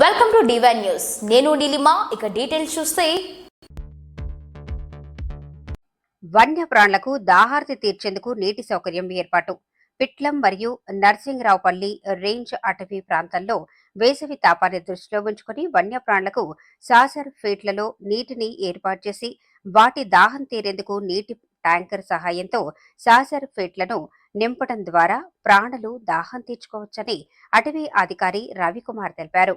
Welcome to divine news నేను నీలిమా ఇక details చూస్తే. వన్యప్రాణులకు దాహార్తి తీర్చేందుకు నీటి సౌకర్యం ఏర్పాటు. పిట్లం మరియు నర్సింగరావుపల్లి రేంజ్ అటవీ ప్రాంతంలో వేసవి తాపాన్ని దృష్టిలో ఉంచుకుని వన్యప్రాణులకు సాసర్ ఫీట్లలో నీటిని ఏర్పాటు చేసి వాటి దాహం తీరేందుకు నీటి ట్యాంకర్ సహాయంతో సాసర్ ఫీట్లను నింపడం ద్వారా ప్రాణులు దాహం తీర్చుకోవచ్చని అటవీ అధికారి రవికుమార్ తెలిపారు.